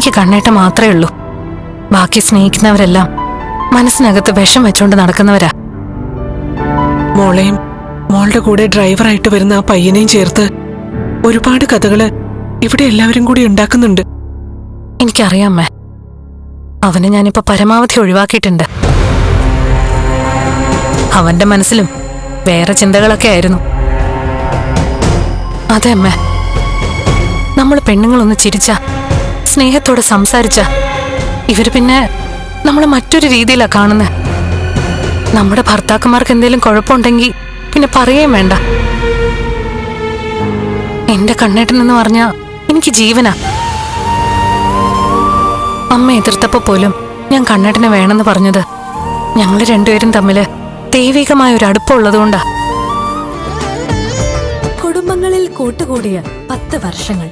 എനിക്ക് കണ്ണേട്ട മാത്രമേ ഉള്ളൂ. ബാക്കി സ്നേഹിക്കുന്നവരെല്ലാം മനസ്സിനകത്ത് വിഷം വെച്ചോണ്ട് നടക്കുന്നവരാ. മോളെയും മോളുടെ കൂടെ ഡ്രൈവറായിട്ട് വരുന്ന ആ പയ്യനെയും ചേർത്ത് ഒരുപാട് കഥകൾ ഇവിടെ എല്ലാവരും കൂടി ഉണ്ടാക്കുന്നുണ്ട്. എനിക്കറിയാം മേ അവനെ ഞാനിപ്പോ പരമാവധി ഒഴിവാക്കിയിട്ടുണ്ട്. അവന്റെ മനസ്സിലും വേറെ ചിന്തകളൊക്കെ ആയിരുന്നു. അതെ അമ്മേ. നമ്മൾ പെണ്ണുങ്ങളൊന്ന് ചിരിച്ച സ്നേഹത്തോടെ സംസാരിച്ച. ഇവർ പിന്നെ നമ്മളെ മറ്റൊരു രീതിയിലാണ് കാണുന്നത് നമ്മുടെ ഭർത്താക്കന്മാർക്ക് എന്തെങ്കിലും കുഴപ്പമുണ്ടെങ്കിൽ പിന്നെ പറയുകയും വേണ്ട. എന്റെ കണ്ണേട്ടൻ എന്ന് പറഞ്ഞാ എനിക്ക് ജീവനാ. അമ്മ എതിർത്തപ്പോ പോലും ഞാൻ കണ്ണേട്ടനെ വേണമെന്ന് പറഞ്ഞത് ഞങ്ങൾ രണ്ടുപേരും തമ്മിൽ ദൈവികമായ ഒരു അടുപ്പമുള്ളതുകൊണ്ടാ കുടുംബങ്ങളിൽ കൂട്ടുകൂടിയ പത്ത് വർഷങ്ങൾ.